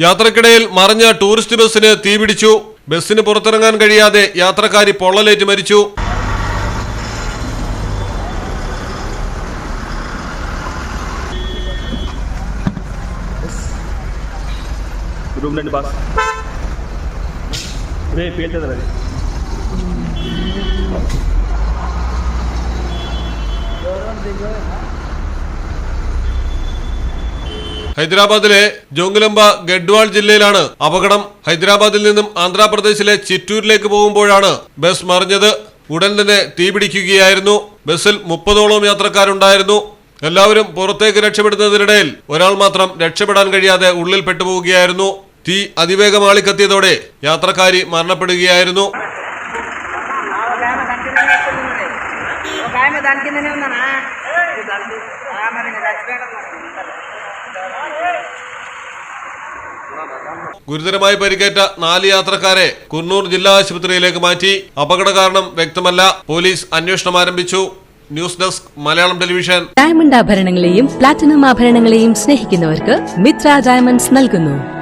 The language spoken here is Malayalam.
യാത്രക്കിടയിൽ മറിഞ്ഞ ടൂറിസ്റ്റ് ബസ്സിന് തീപിടിച്ചു. ബസ്സിന് പുറത്തിറങ്ങാൻ കഴിയാതെ യാത്രക്കാരി പൊള്ളലേറ്റ് മരിച്ചു. ഹൈദരാബാദിലെ ജോങ്കുലംബ ഗഡ്വാൾ ജില്ലയിലാണ് അപകടം ഹൈദരാബാദിൽ നിന്നും ആന്ധ്രാപ്രദേശിലെ ചിറ്റൂരിലേക്ക് പോകുമ്പോഴാണ് ബസ് മറിഞ്ഞത് ഉടൻ തന്നെ തീപിടിക്കുകയായിരുന്നു ബസ്സിൽ മുപ്പതോളം യാത്രക്കാരുണ്ടായിരുന്നു എല്ലാവരും പുറത്തേക്ക് രക്ഷപ്പെടുന്നതിനിടയിൽ ഒരാൾ മാത്രം രക്ഷപ്പെടാൻ കഴിയാതെ ഉള്ളിൽ പെട്ടുപോവുകയായിരുന്നു തീ അതിവേഗം ആളിക്കത്തിയതോടെ യാത്രക്കാരി മരണപ്പെടുകയായിരുന്നു ఒక ఆమె ഗുരുതരമായി പരിക്കേറ്റ നാല് യാത്രക്കാരെ കുർണൂർ ജില്ലാ ആശുപത്രിയിലേക്ക് മാറ്റി. അപകട കാരണം വ്യക്തമല്ല. പോലീസ് അന്വേഷണം ആരംഭിച്ചു. News desk Malayalam television. Diamond ആഭരണങ്ങളെയും platinum ആഭരണങ്ങളെയും സ്നേഹിക്കുന്നവർക്ക് മിത്ര ഡയമണ്ട്സ് നൽകുന്നു.